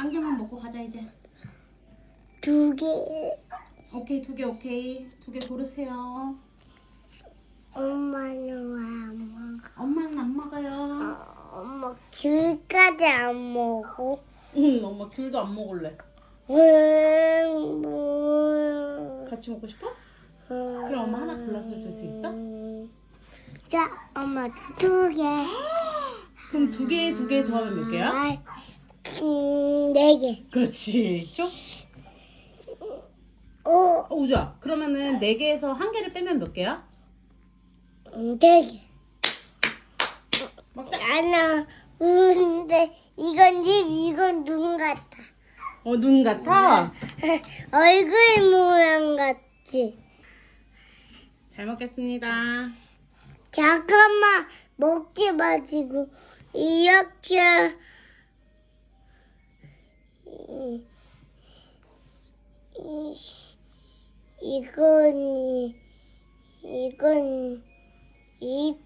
한 개만 먹고 가자 이제. 두 개. 오케이 두 개 오케이 두 개 고르세요. 엄마는 왜 안 먹어? 엄마는 안 먹어요. 엄마 귤까지 안 먹어. 응 엄마 귤도 안 먹을래. 응, 뭐. 같이 먹고 싶어? 그럼 엄마 하나 골라서 줄 수 있어? 자, 엄마 두 개. 그럼 두 개 두 개 더하면 몇 개야? 아, 음, 네 개. 그렇지. 쭉. 오, 어, 우주야. 그러면은 네 개에서 한 개를 빼면 몇 개야? 음, 네 개. 먹자. 하나, 근데 이건 집, 이건 눈 같아. 어 눈 같아. 얼굴 모양 같지? 잘 먹겠습니다. 잠깐만, 먹지 마시고, 이렇게, 이, 이, 이건, 이, 이건, 이,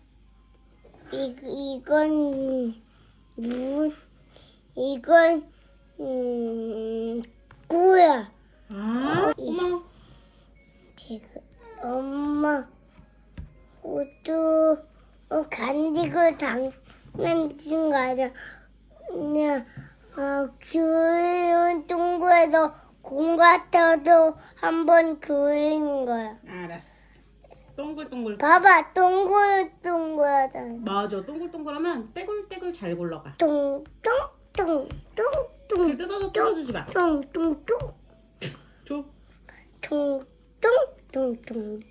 이, 이건, 눈, 이건, 음, 꾸야. 아, 엄마. 지금, 엄마, 어, 간디고 장난친 거 아니야. 그냥, 어, 귤 동구에서 공 같아도 한번 그린 거야. 알았어. 동글동글. 봐봐, 동글동글하잖아. 맞아. 동글동글하면 떼굴떼굴 잘 굴러가. 뚱뚱뚱뚱뚱. 귤 뜯어서 뜯어주지 마. 뚱뚱뚱. 줘. 뚱뚱뚱뚱뚱.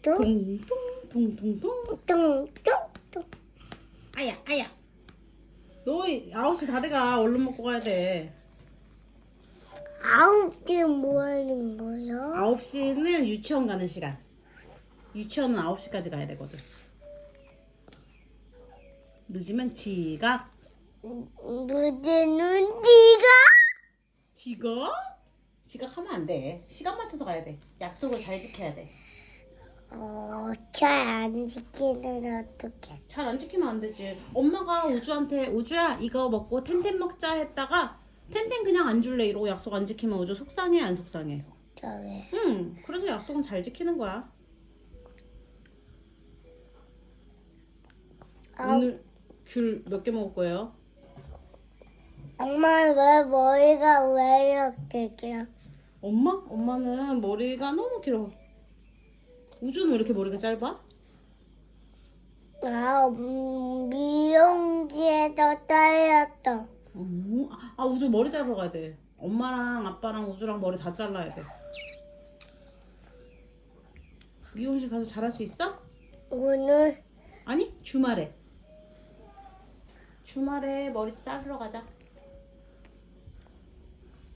동동동동동. 뚱뚱뚱. 아야, 아야. 너 9시 다 돼가. 얼른 먹고 가야 돼. 아홉 개뭐 하는 거야? 9시는 유치원 가는 시간. 유치원은 9시까지 가야 되거든. 늦으면 지각. 무대는 네가? 지각? 지각하면 안 돼. 시간 맞춰서 가야 돼. 약속을 잘 지켜야 돼. 어, 잘안 지키면 어떡해? 잘 안 지키면 안 되지. 엄마가 우주한테 우주야 이거 먹고 텐텐 먹자 했다가 텐텐 그냥 안 줄래 이러고 약속 안 지키면 우주 속상해 안 속상해? 저기 응. 그래서 약속은 잘 지키는 거야. 아. 오늘 귤 몇 개 먹을 거예요? 엄마 왜 머리가 왜 이렇게 길어? 엄마? 엄마는 머리가 너무 길어. 우주는 왜 이렇게 머리가 짧아? 아, 음, 미용실에서 잘렸어. 어, 아 우주 머리 자르러 가야 돼. 엄마랑 아빠랑 우주랑 머리 다 잘라야 돼. 미용실 가서 잘할 수 있어? 오늘 아니 주말에. 주말에 머리 자르러 가자.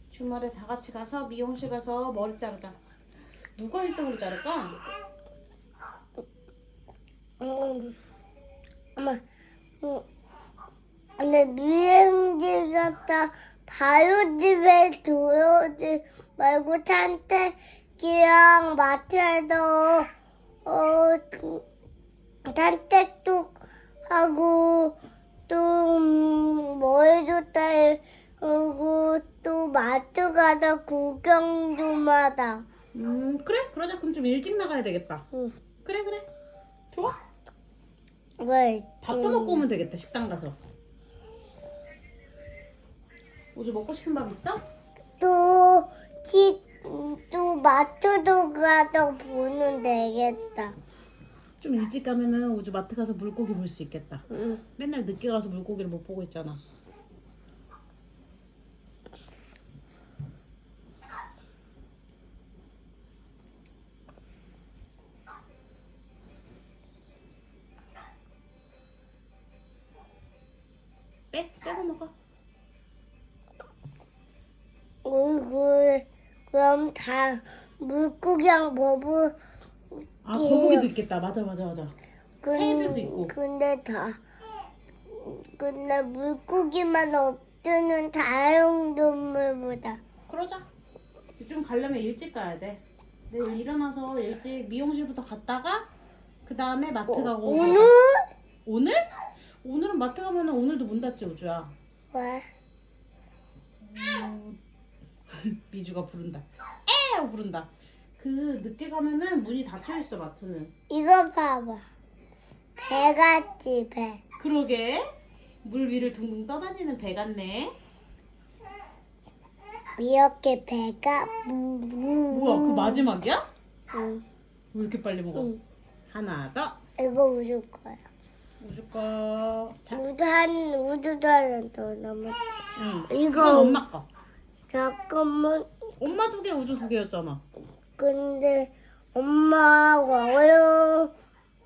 주말에 다 같이 가서 미용실 가서 머리 자르자. 누가 1등으로 자를까? 음, 엄마, 음, 근데 미용실 갔다 바로 집에 들어오지 말고 산책이랑 마트에서 어 산책도 하고 또 음, 좋다 하고 또 마트 가서 구경 좀 하다. 음 그래 그러자 그럼 좀 일찍 나가야 되겠다. 응. 그래 그래. 좋아. 왜? 밥도 먹고 오면 되겠다 식당 가서. 우주 먹고 싶은 밥 있어? 또, 치, 또 마트도 가서 보면 되겠다. 좀 일찍 가면은 우주 마트 가서 물고기 볼 수 있겠다. 응. 맨날 늦게 가서 물고기를 못 보고 있잖아. 다 물고기랑 버브, 아 거북이도 있겠다. 맞아 맞아 맞아. 근, 새들도 있고. 근데 다, 근데 물고기만 없으면 다른 동물보다. 그러자. 좀 가려면 일찍 가야 돼. 내일 일어나서 일찍 미용실부터 갔다가 그 다음에 마트 가고. 오늘? 가자. 오늘? 오늘은 마트 가면은 오늘도 문 닫지 우주야. 왜? 미주가 부른다. 에 하고 부른다. 그 늦게 가면은 문이 닫혀 있어 마트는. 이거 봐봐. 배 같지 배. 그러게 물 위를 둥둥 떠다니는 배 같네. 이렇게 배가 뭐야 그 마지막이야? 응, 왜 이렇게 빨리 먹어? 응. 하나 더. 이거 우주 거야. 우주 거. 자, 우주 한 우주도 하나 더 남았어. 응. 이거- 이건 엄마 거. 잠깐만. 엄마 두 개, 우주 두 개였잖아. 근데 엄마하고 어려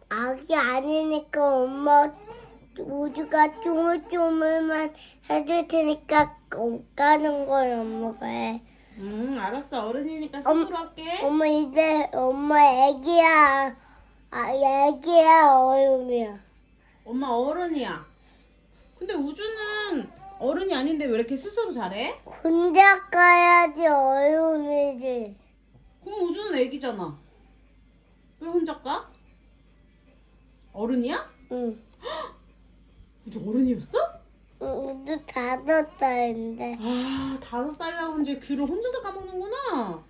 아기 아니니까 엄마 우주가 쪼물쪼물만 해줄 테니까 못 가는 걸 엄마가 해. 응, 알았어. 어른이니까 스스로 할게. 엄마 이제 엄마 애기야. 아 애기야 어른이야. 엄마 어른이야. 근데 우주는 어른이 아닌데 왜 이렇게 스스로 잘해? 혼자 가야지 어른이지. 그럼 우주는 애기잖아. 왜 혼자 가? 어른이야? 응. 우주 어른이었어? 응, 우주 다섯 살인데. 아, 다섯 살이라고 이제 귤을 혼자서 까먹는구나.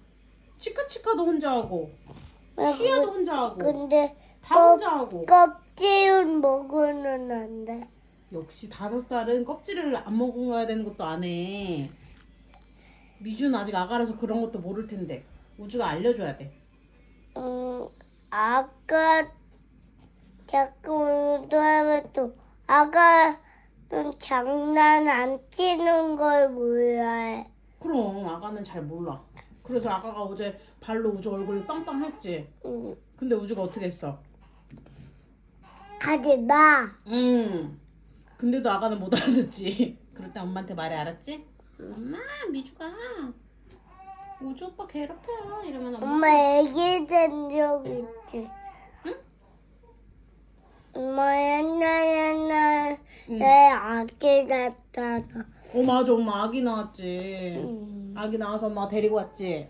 치카치카도 혼자 하고, 쉬야도 혼자 하고, 근데 다 혼자 하고. 껍질은 먹으면 안 돼. 역시 다섯 살은 껍질을 안 먹어야 되는 것도 안 해. 미주는 아직 아가라서 그런 것도 모를 텐데 우주가 알려줘야 돼. 음, 아까 자꾸 운동하면 또 아가는 장난 안 치는 걸 몰라해. 그럼 아가는 잘 몰라. 그래서 아가가 어제 발로 우주 얼굴이 빵빵 했지. 음, 근데 우주가 어떻게 했어? 하지 마. 음. 근데도 아가는 못 알아듣지. 그럴 때 엄마한테 말해 알았지? 엄마 미주가 우주 오빠 괴롭혀요 이러면 엄마 엄마 애기 된 적 있지? 응? 엄마 옛날 옛날에 응. 아기 낳았잖아. 어 맞아 엄마 아기 나왔지. 음. 아기 나와서 엄마가 데리고 왔지.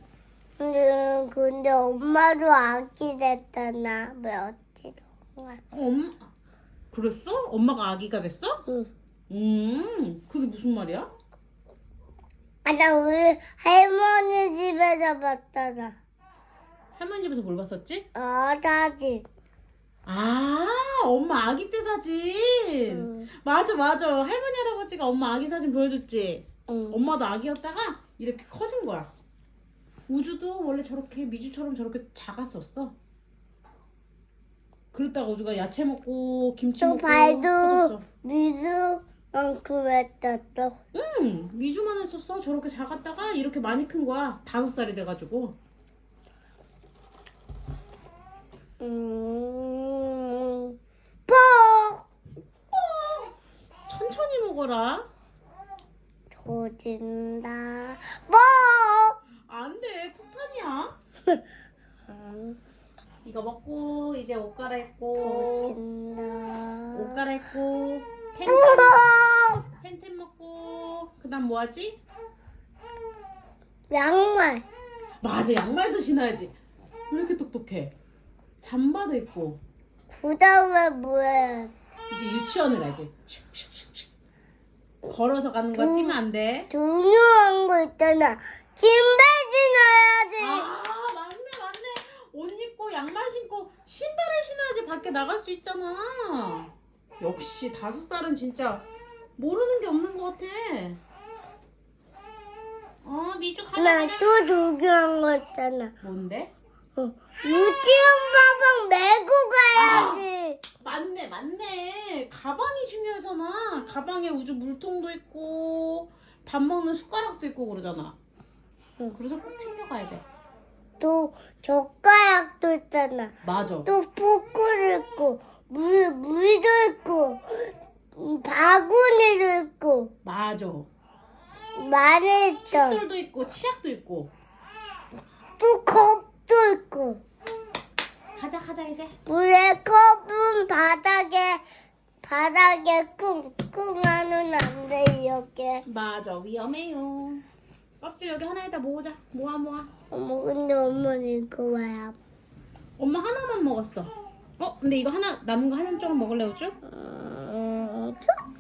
근데, 근데 엄마도 아기 됐잖아. 며칠 동안. 어, 엄마 그랬어? 엄마가 아기가 됐어? 응. 음 그게 무슨 말이야? 아, 나 우리 할머니 집에서 봤잖아. 할머니 집에서 뭘 봤었지? 어, 사진. 아 엄마 아기 때 사진. 응. 맞아 맞아 할머니 할아버지가 엄마 아기 사진 보여줬지. 응. 엄마도 아기였다가 이렇게 커진 거야. 우주도 원래 저렇게 미주처럼 저렇게 작았었어. 그랬다가 우주가 야채 먹고 김치 또 먹고 발도. 미주만큼 했었어. 응 미주만 했었어. 저렇게 작았다가 이렇게 많이 큰 거야. 다섯 살이 돼가지고. 음, 뻑! 천천히 먹어라. 조진다. 뻑! 안 돼, 폭탄이야. 이거 먹고 이제 옷 갈아입고 조진다. 옷 갈아입고 텐텐 뻑! 텐텐 먹고 그다음 뭐 하지? 양말. 맞아, 양말도 신어야지. 왜 이렇게 똑똑해? 잠바도 입고 그 다음에 뭐 해야 돼? 이제 유치원을 가지. 슉슉슉슉. 걸어서 가는 거 뛰면 안 돼. 중요한 거 있잖아. 신발 신어야지. 아. 옷 입고 양말 신고 신발을 신어야지 밖에 나갈 수 있잖아. 역시 다섯 살은 진짜 모르는 게 없는 것 같아. 어 미주 가자 가자. 나또 중요한 거 있잖아. 뭔데? 어, 유치원 가방 메고 가야지. 맞네 맞네. 가방이 중요하잖아. 가방에 우주 물통도 있고 밥 먹는 숟가락도 있고 그러잖아. 응. 그래서 꼭 챙겨가야 돼. 또 젓가락도 있잖아. 맞아. 또 포크도 있고 물 물도 있고 음, 바구니도 있고 맞아. 많이 있어. 칫솔도 있고 치약도 있고. 또 컵도 있고 가자 가자 이제. 물에 컵은 바닥에 바닥에 쿵쿵 하면 안돼 이렇게. 맞아 위험해요. 껍질 여기 하나에다 모으자. 모아 모아. 어머 근데 엄마는 이거 와야. 엄마 하나만 먹었어. 어 근데 이거 하나 남은 거 하나 조금 먹을래 우주? 음, 저-